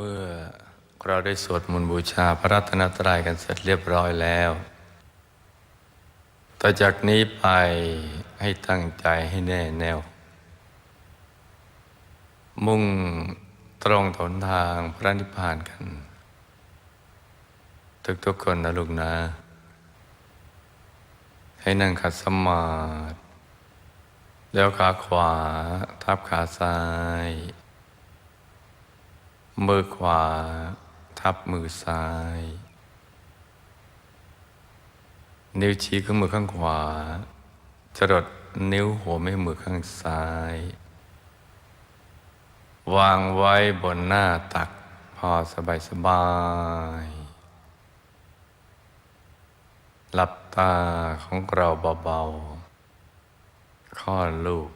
เมื่อเราได้สวดมนต์บูชาพระรัตนตรัยกันเสร็จเรียบร้อยแล้ว ต่อจากนี้ไปให้ตั้งใจให้แน่แน่ว มุ่งตรงถนทางพระนิพพานกัน ทุกๆคนนะลูกนะ ให้นั่งขัดสมาธิแล้วขาขวา ทับขาซ้าย มือขวา ทับมือซ้าย นิ้วชี้ข้างมือข้างขวา จรดนิ้วหัวแม่มือข้างซ้าย วางไว้บนหน้าตักพอสบายสบาย หลับตาของเราเบาๆคลอลูก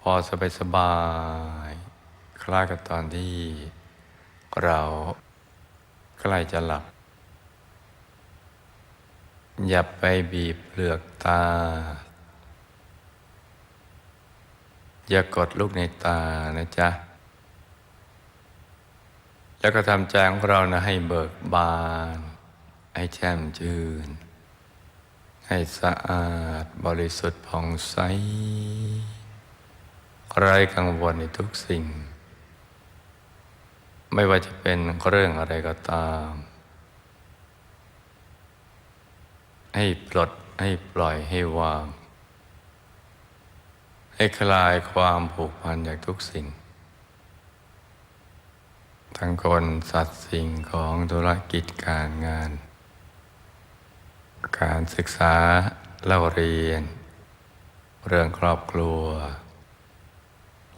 พอสบายสบาย ล้ายกับตอนที่เราใกล้จะหลับ อย่าไปบีบเปลือกตา อย่ากดลูกในตานะจ๊ะ แล้วก็ทำใจของเรานะให้เบิกบาน ให้แช่มชื่น ให้สะอาดบริสุทธิ์ผ่องใสไร้กังวลในทุกสิ่ง ไม่ว่าจะเป็นเรื่องอะไรก็ตาม ให้ปลดให้ปล่อยให้วาง ให้คลายความผูกพันจากทุกสิ่ง ทั้งคนสัตว์สิ่งของธุรกิจการงาน การศึกษาเล่าเรียน เรื่องครอบครัว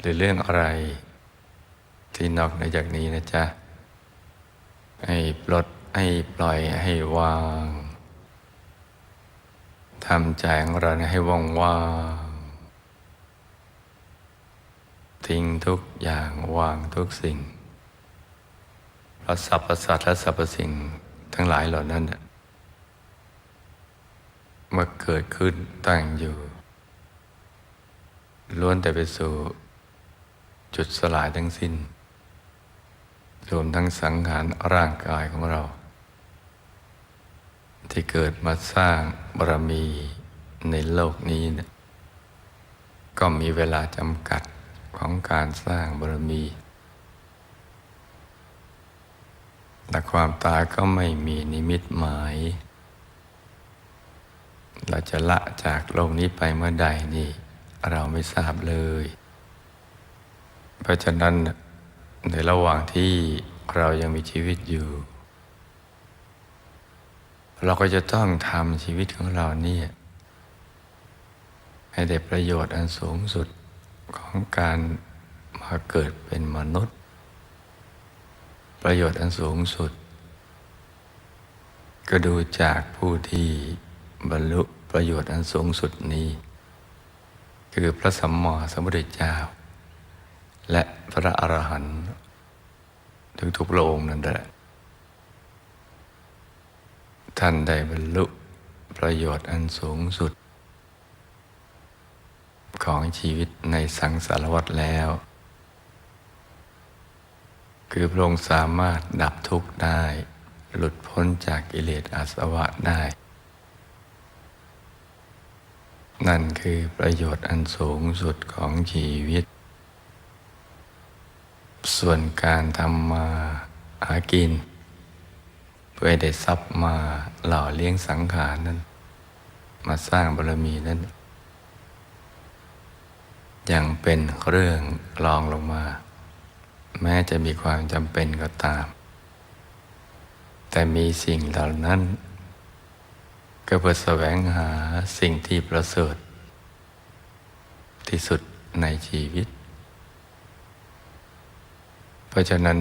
หรือเรื่องอะไร ที่นอกเหนือจากนี้นะจ๊ะ ให้ปลดให้ปล่อยให้วางทำใจของเราให้ว่างว่างทิ้งทุกอย่างวางทุกสิ่งพระสรรพสัตว์และสรรพสิ่งทั้งหลายเหล่านั้นน่ะเมื่อเกิดขึ้นตั้งอยู่ล้วนแต่ไปสู่จุดสลายทั้งสิ้น รวมทั้งสังขารร่างกายของเรา ที่เกิดมาสร้างบารมีในโลกนี้นี่ยก็มีเวลาจำกัดของการสร้างบารมีและความตายก็ไม่มีนิมิตหมาย เราจะละจากโลกนี้ไปเมื่อใดนี่ เราไม่ทราบเลย เพราะฉะนั้น ในระหว่างที่เรายังมีชีวิตอยู่ เราก็จะต้องทำชีวิตของเราเนี่ยให้ได้ประโยชน์อันสูงสุดของการมาเกิดเป็นมนุษย์ ประโยชน์อันสูงสุด ก็ดูจากผู้ที่บรรลุประโยชน์อันสูงสุดนี้ คือพระสัมมาสัมพุทธเจ้า และพระอรหันต์ถึงทุกพระองค์นั่นแหละ ท่านได้บรรลุประโยชน์อันสูงสุด ของชีวิตในสังสารวัฏแล้ว คือพระองค์สามารถดับทุกข์ได้ หลุดพ้นจากกิเลสอาสวะได้ นั่นคือประโยชน์อันสูงสุดของชีวิต ส่วนการทำมาหากิน เพื่อได้ทรัพย์มาหล่อเลี้ยงสังขารนั้น มาสร้างบารมีนั้น ยังเป็นเรื่องรองลงมา แม้จะมีความจำเป็นก็ตาม แต่มีสิ่งเหล่านั้น ก็เพื่อแสวงหาสิ่งที่ประเสริฐ ที่สุดในชีวิต เพราะฉะนั้น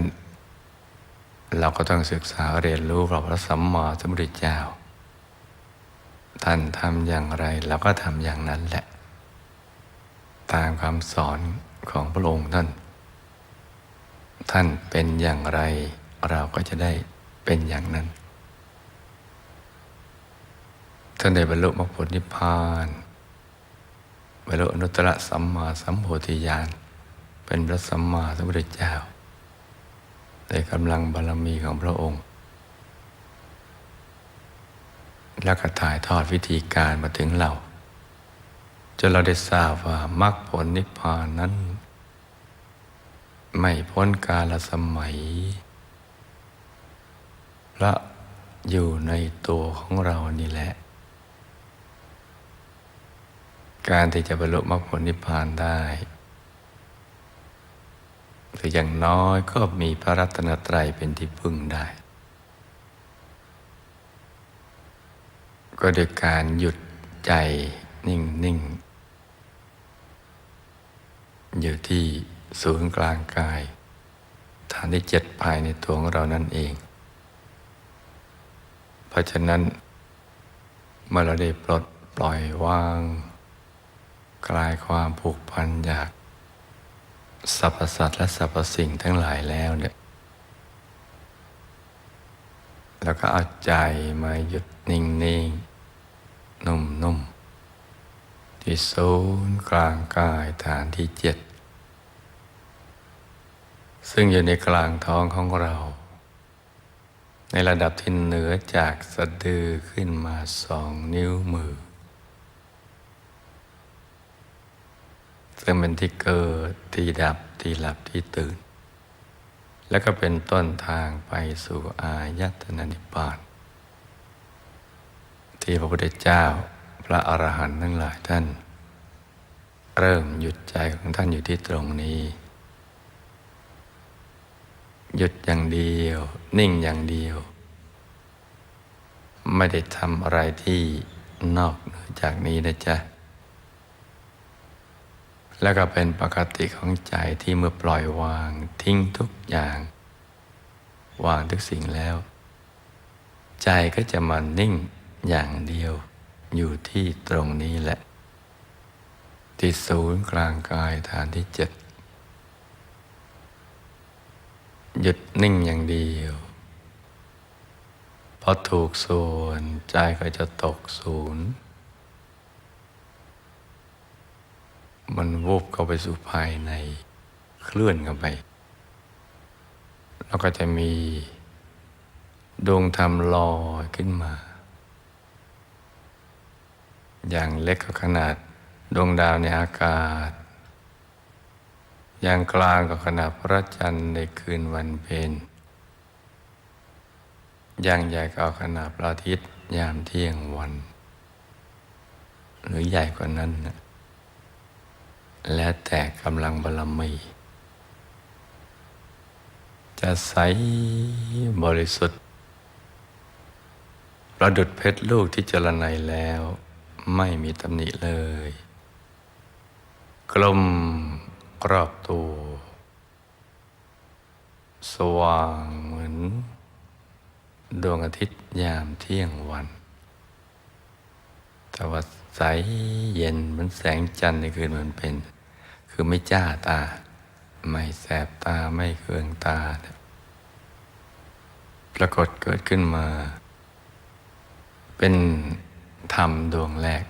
เราก็ต้องศึกษาเรียนรู้พระสัมมาสัมพุทธเจ้า ท่านทำอย่างไรเราก็ทำอย่างนั้นแหละ ตามคำสอนของพระองค์ท่าน ท่านเป็นอย่างไรเราก็จะได้เป็นอย่างนั้น ท่านได้บรรลุมรรคผลนิพพานบรรลุอนุตตรสัมมาสัมโพธิญาณเป็นพระสัมมาสัมพุทธเจ้า ในกำลังบารมีของพระองค์ แล้วก็ถ่ายทอดวิธีการมาถึงเราจนเราได้ทราบว่ามรรคผลนิพพานนั้น ไม่พ้นกาลสมัยและอยู่ในตัวของเรานี่แหละ การที่จะบรรลุมรรคผลนิพพานได้ หรืออย่างน้อยก็มีพระรัตนตรัยเป็นที่พึ่งได้ ก็โดยการหยุดใจนิ่งนิ่งอยู่ที่ศูนย์กลางกาย ฐานที่เจ็ดภายในตัวของเรานั่นเอง เพราะฉะนั้น เมื่อเราได้ปลดปล่อยวางคลายความผูกพันอยาก สรรพสัตว์และสรรพสิ่งทั้งหลายแล้วเนี่ยแล้วก็เอาใจมาหยุดนิ่งนิ่งนุ่มนุ่มที่ศูนย์กลางกายฐานที่เจ็ดซึ่งอยู่ในกลางท้องของเรา ในระดับที่เหนือจากสะดือขึ้นมาสองนิ้วมือ ซึ่งเป็นที่เกิดที่ดับที่หลับที่ตื่น แล้วก็เป็นต้นทางไปสู่อายตนะนิพพาน ที่พระพุทธเจ้าพระอรหันต์ทั้งหลายท่าน เริ่มหยุดใจของท่านอยู่ที่ตรงนี้ หยุดอย่างเดียว นิ่งอย่างเดียว ไม่ได้ทำอะไรที่นอกเหนือจากนี้นะจ๊ะ แล้วก็เป็นปกติของใจที่เมื่อปล่อยวางทิ้งทุกอย่าง วางทุกสิ่งแล้ว ใจก็จะมานิ่งอย่างเดียว อยู่ที่ตรงนี้แหละ ที่ศูนย์กลางกายฐานที่เจ็ดหยุดนิ่งอย่างเดียวพอถูกส่วนใจก็จะตกศูนย์ มันวูบเข้าไปสู่ภายในเคลื่อนเข้าไป แล้วก็จะมีดวงธรรมลอยขึ้นมา อย่างเล็กก็ขนาดดวงดาวในอากาศ อย่างกลางก็ขนาดพระจันทร์ในคืนวันเพ็ญอย่างใหญ่ก็ขนาดพระอาทิตย์ยามเที่ยงวัน หรือใหญ่กว่านั้นนะ แล้วแต่กำลังบารมี จะใสบริสุทธิ์ประดุดเพชรลูกที่เจรไนแล้วไม่มีตำหนิเลย กลมกรอบตัว สว่างเหมือน ดวงอาทิตย์ยามเที่ยงวัน แต่ว่า ใสเย็นเหมือนแสงจันทร์ในคืนมันเป็น คือไม่จ้าตา ไม่แสบตาไม่เคืองตา ปรากฏเกิดขึ้นมา เป็นธรรมดวงแรก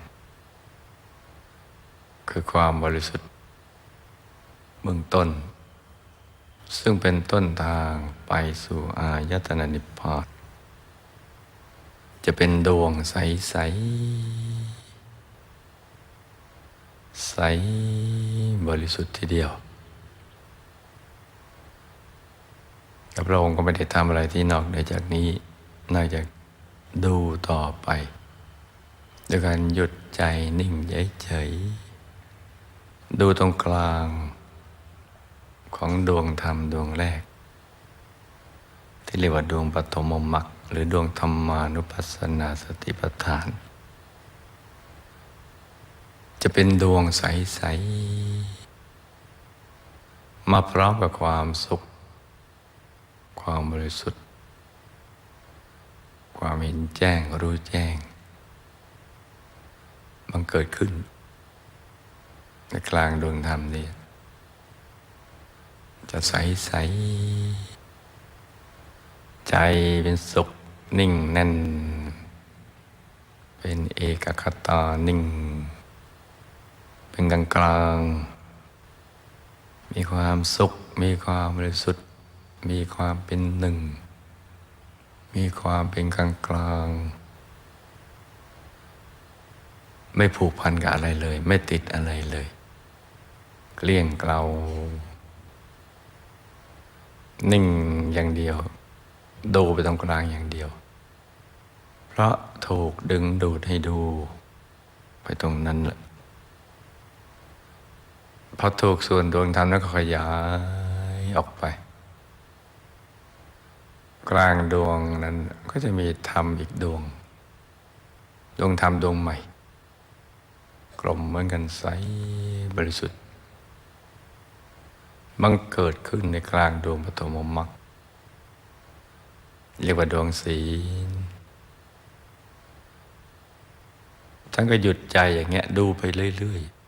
คือความบริสุทธิ์เบื้องต้น ซึ่งเป็นต้นทางไปสู่อายตนะนิพพานจะเป็นดวงใส ๆ ใสบริสุทธิ์ทีเดียวแต่พระองค์ก็ไม่ได้ทำอะไรที่นอกเหนือจากนี้ นอกจากดูต่อไปด้วยการหยุดใจนิ่งเฉยๆดูตรงกลางของดวงธรรมดวงแรก ที่เรียกว่าดวงปฐมมรรคหรือดวงธรรมานุปัสสนาสติปัฏฐาน จะเป็นดวงใส ๆ มาพร้อมกับความสุข ความบริสุทธิ์ ความเห็นแจ้งรู้แจ้งมันเกิดขึ้น ในกลางดวงธรรมนี้จะใส ๆ ใจเป็นสุขนิ่งแน่น เป็นเอกคตานิ่ง เป็นกลางกลางมีความสุข มีความบริสุทธิ์ มีความเป็นหนึ่ง มีความเป็นกลางกลางๆไม่ผูกพันกับอะไรเลย ไม่ติดอะไรเลย เกลี้ยงเกลานิ่งอย่างเดียว ดูไปตรงกลางอย่างเดียว เพราะถูกดึงดูดให้ดู ไปตรงนั้นแหละ พอถูกส่วนดวงธรรมแล้วก็ขยายออกไป กลางดวงนั้นก็จะมีธรรมอีกดวง ดวงธรรมดวงใหม่ กลมเหมือนกันใสบริสุทธิ์บังเกิดขึ้นในกลางดวงปฐมมรรคเรียกว่าดวงศีลท่านก็หยุดใจอย่างเงี้ยดูไปเรื่อย ๆ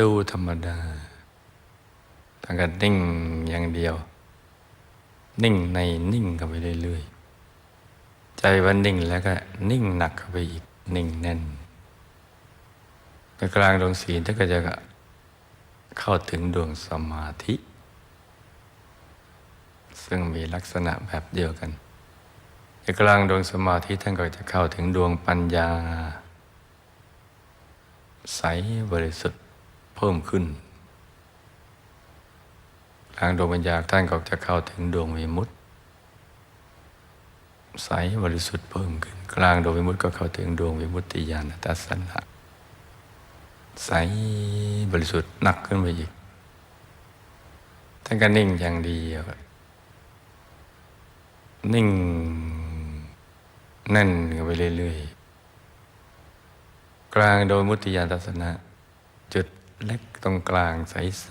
ดูธรรมดาท่านก็นิ่งอย่างเดียว นิ่งในนิ่งเข้าไปเรื่อยๆ ใจวันนิ่งแล้วก็นิ่งหนักเข้าไปอีกนิ่งแน่นในกลางดวงศีลท่านก็จะเข้าถึงดวงสมาธิ ซึ่งมีลักษณะแบบเดียวกันในกลางดวงสมาธิท่านก็จะเข้าถึงดวงปัญญา ใสบริสุทธิ์ พิ่มขึ้นกลางดวงปัญญาณท่านก็จะเข้าถึงดวงวิมุตติใสบริสุทธิ์เพิ่มขึ้น กลางดวงวิมุตติก็เข้าถึงดวงวิมุตติญาณตัสสนะใสบริสุทธิ์หนักขึ้นไปอีกท่านก็นิ่งอย่างเดียว นิ่งแน่นกันไปเรื่อยๆ กลางโดยมุติยานทัศนะ จุด เล็กตรงกลางใส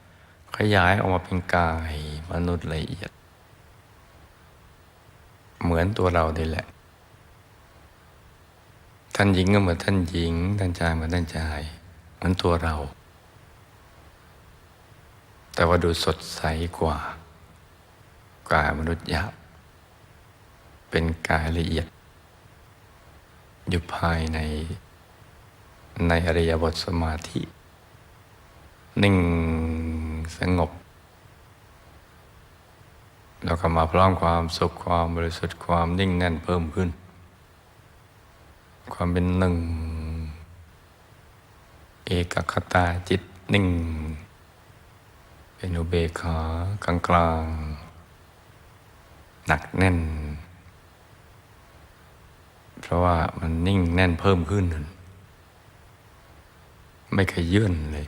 ๆ ขยายออกมาเป็นกายมนุษย์ละเอียด เหมือนตัวเรานี่แหละ ท่านหญิงก็เหมือนท่านหญิง ท่านชายเหมือนท่านชาย เหมือนตัวเรา แต่ว่าดูสดใสกว่ากายมนุษย์หยาบเป็นกายละเอียด อยู่ภายในในอริยบทสมาธิ นิ่งสงบ แล้วก็มาพร้อมความสุขความบริสุทธิ์ความนิ่งแน่นเพิ่มขึ้น ความเป็นหนึ่ง เอกคตาจิตนิ่ง เป็นอุเบกขากลางกลางหนักแน่น เพราะว่ามันนิ่งแน่นเพิ่มขึ้น ไม่เคยยื่นเลย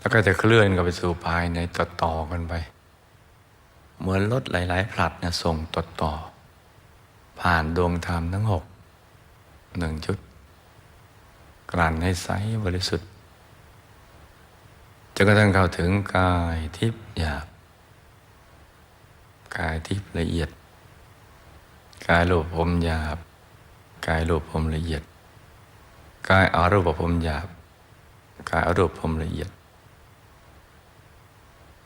แล้วก็จะเคลื่อนกันไปสู่ภายในต่อต่อกันไป เหมือนรถหลาย ๆ ผลัดเนี่ยส่งต่อต่อ ผ่านดวงธรรมทั้งหกหนึ่งชุด กลั่นให้ใสบริสุทธิ์จนกระทั่งเข้าถึงกายทิพย์หยาบกายทิพย์ละเอียด กายรูปภพหยาบ กายรูปภพละเอียด กายอารูปภพหยาบ กายอารูปภพละเอียด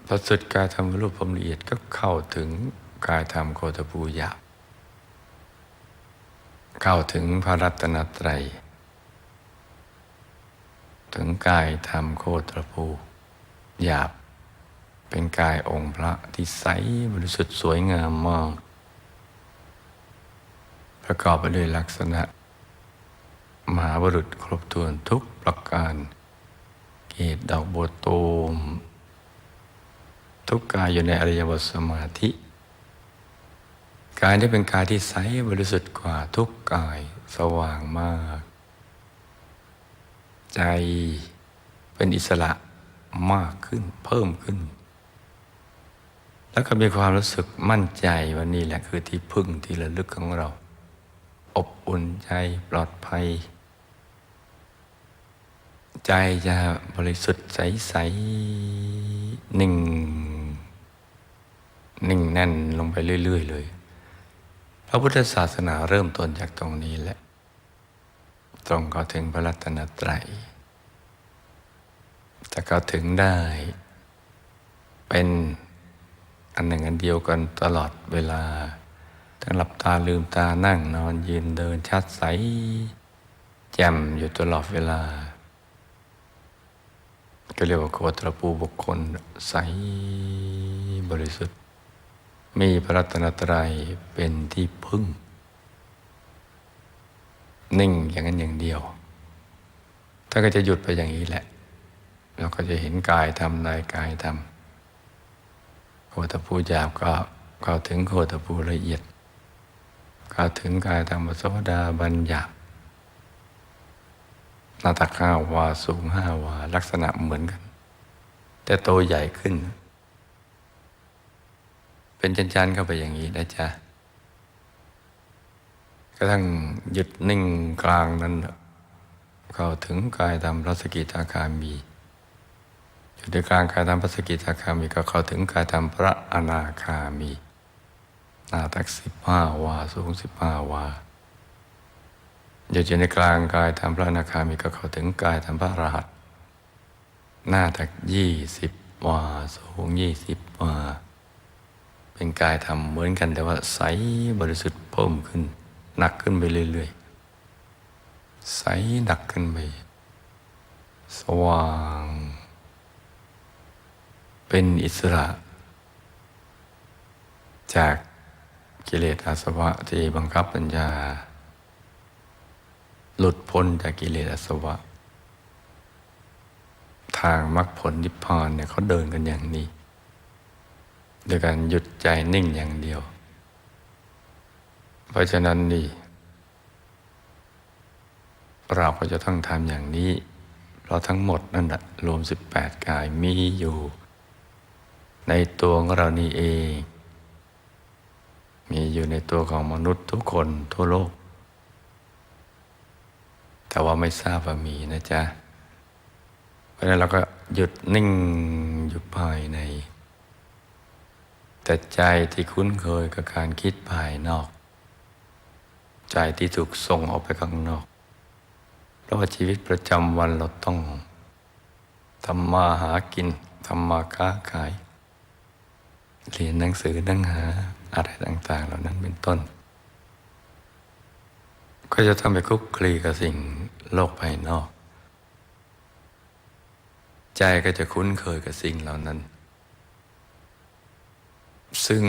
พอสุดกายธรรมรูปภพละเอียดก็เข้าถึงกายธรรมโคตภูหยาบเข้าถึงพระรัตนตรัย ถึงกายธรรมโคตรภูหยาบ เป็นกายองค์พระที่ใสบริสุทธิ์สวยงามมาก ประกอบไปด้วยลักษณะมหาบุรุษครบถ้วนทุกประการ เกตดอกบัวตูม ทุกกายอยู่ในอริยบทสมาธิ กายที่เป็นกายที่ใสบริสุทธิ์กว่าทุกกายสว่างมาก ใจเป็นอิสระมากขึ้นเพิ่มขึ้น แล้วก็มีความรู้สึกมั่นใจว่านี่แหละคือที่พึ่งที่ระลึกของเรา อบอุ่นใจปลอดภัย ใจจะบริสุทธิ์ใสๆนิ่ง นิ่งแน่นลงไปเรื่อย ๆ เลย พระพุทธศาสนาเริ่มต้นจากตรงนี้แหละ ตรงเข้าถึงพระรัตนตรัยจะเข้าถึงได้ เป็นอันหนึ่งอันเดียวกันตลอดเวลา ทั้งหลับตาลืมตานั่งนอนยืนเดินชัดใสแจ่มอยู่ตลอดเวลา ก็เรียกว่าโคตรปูบุคคลใสบริสุทธิ์ มีพระรัตนตรัยเป็นที่พึ่ง นิ่งอย่างนั้นอย่างเดียวท่านก็จะหยุดไปอย่างนี้แหละ เราก็จะเห็นกายทำนายกายทำโคตภูหยาบก็เข้าถึงโคตภูละเอียดเข้าถึงกายธรรมโสดาบัญญัติหน้าตักห้าวาสูงห้าวา ลักษณะเหมือนกัน แต่โตใหญ่ขึ้น เป็นจันๆเข้าไปอย่างนี้นะจ๊ะกระทั่งหยุดนิ่งกลางนั้นเข้าถึงกายธรรมพระสกิทาคามีอยู่ในกลางกายธรรมพระสกิทาคามีก็เข้าถึงกายธรรมพระอนาคามีหน้าตักสิบห้าวาสูงสิบห้าวาหยุดอยู่ในกลางกายธรรมพระอนาคามีก็เข้าถึงกายธรรมพระอรหัตหน้าตักยี่สิบวาสูงยี่สิบวา เป็นกายธรรมเหมือนกันแต่ว่าใสบริสุทธิ์เพิ่มขึ้น หนักขึ้นไปเรื่อยๆ ใสหนักขึ้นไป สว่าง เป็นอิสระ จากกิเลสอาสวะที่บังคับปัญญา หลุดพ้นจากกิเลสอาสวะ ทางมรรคผลนิพพานเนี่ยเขาเดินกันอย่างนี้ โดยการหยุดใจนิ่งอย่างเดียว เพราะฉะนั้นนี่เราก็จะต้องทำอย่างนี้ เพราะทั้งหมดนั่นแหละรวม 18 กายมีอยู่ ในตัวของเรานี่เอง มีอยู่ในตัวของมนุษย์ทุกคนทั่วโลก แต่ว่าไม่ทราบว่ามีนะจ๊ะ เพราะฉะนั้นเราก็หยุดนิ่งอยู่ภายใน แต่ใจที่คุ้นเคยกับการคิดภายนอก ใจที่ถูกส่งออกไปข้างนอก เพราะว่าชีวิตประจำวันเราต้องทำมาหากินทำมาค้าขาย เรียนหนังสือนั่งหาอะไรต่าง ๆ เหล่านั้นเป็นต้น ก็จะทำไปคลุกคลีกับสิ่งโลกภายนอก ใจก็จะคุ้นเคยกับสิ่งเหล่านั้น ซึ่ง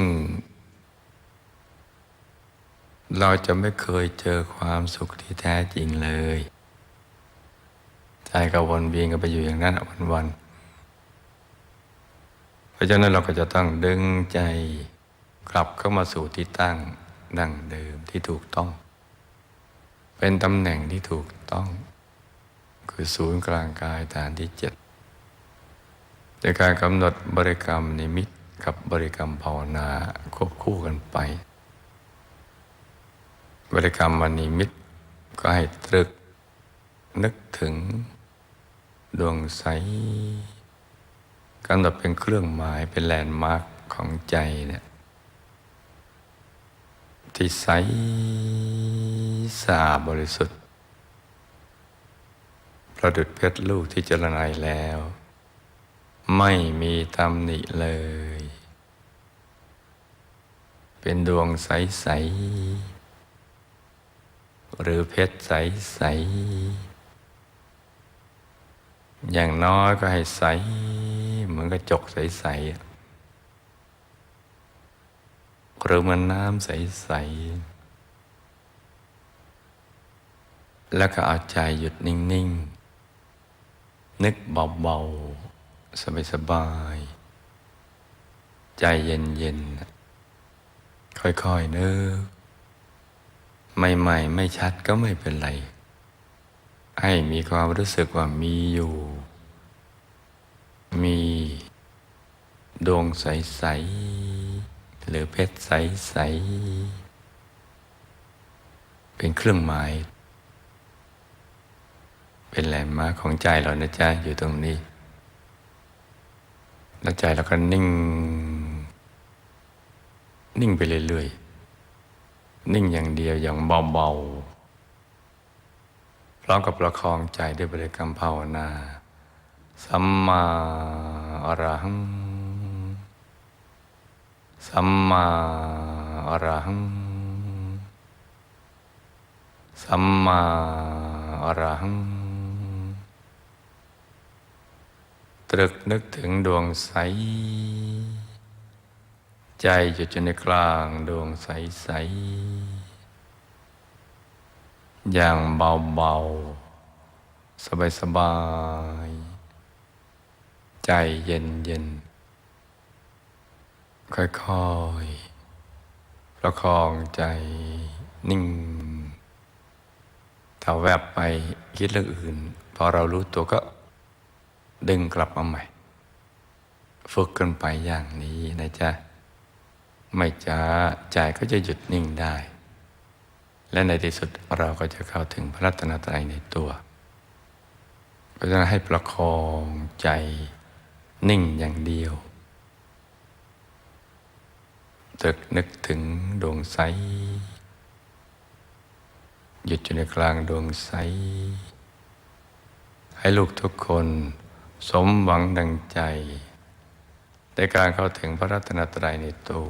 เราจะไม่เคยเจอความสุขที่แท้จริงเลยใจก็วนเวียนกันไปอยู่อย่างนั้นวันๆเพราะฉะนั้นเราก็จะต้องดึงใจกลับเข้ามาสู่ที่ตั้งดั้งเดิมที่ถูกต้อง เป็นตำแหน่งที่ถูกต้อง คือศูนย์กลางกายฐานที่เจ็ดในการกำหนดบริกรรมนิมิต กับบริกรรมภาวนาควบคู่กันไป บริกรรมมนิมิตรก็ให้ตรึก นึกถึง ดวงใสกำหนดเป็นเครื่องหมายเป็นแลนด์มาร์กของใจเนี่ยที่ใสสะอาดบริสุทธิ์ประดุดเพชรลูกที่เจรไนแล้ว ไม่มีตำหนิเลย เป็นดวงใส ๆ หรือเพชรใส ๆ อย่างน้อยก็ให้ใส เหมือนกระจกใส ๆ หรือเหมันน้ำใส ๆ แล้วก็เอาใจหยุดนิ่ง ๆ นึกเบา ๆ สบาย ๆ ใจเย็น ๆ ค่อยๆนึกใหม่ๆไม่ชัดก็ไม่เป็นไร ให้มีความรู้สึกว่ามีอยู่ มีดวงใส ๆ หรือเพชรใส ๆ เป็นเครื่องหมาย เป็นแหลมมาของใจเรานะจ๊ะอยู่ตรงนี้ แล้วใจเราก็นิ่ง นิ่งไปเรื่อยๆ นิ่งอย่างเดียวอย่างเบาๆ พร้อมกับประคองใจด้วยบริกรรมภาวนา สัมมาอรหัง สัมมาอรหัง สัมมาอรหัง ตรึกนึกถึงดวงใส ใจหยุดอยู่ในกลางดวงใส ๆ อย่างเบา ๆ สบาย ๆ ใจเย็น ๆ ค่อยๆ ประคองใจนิ่ง ถ้าแวบไปคิดเรื่องอื่น พอเรารู้ตัวก็ดึงกลับมาใหม่ ฝึกกันไปอย่างนี้นะจ๊ะ ไม่จ้าใจก็จะหยุดนิ่งได้ และในที่สุดเราก็จะเข้าถึงพระรัตนตรัยในตัวก็จะให้ประคองใจนิ่งอย่างเดียวตึกนึกถึงดวงใส หยุดอยู่ในกลางดวงใส ให้ลูกทุกคนสมหวังดังใจ ในการเข้าถึงพระรัตนตรัยในตัว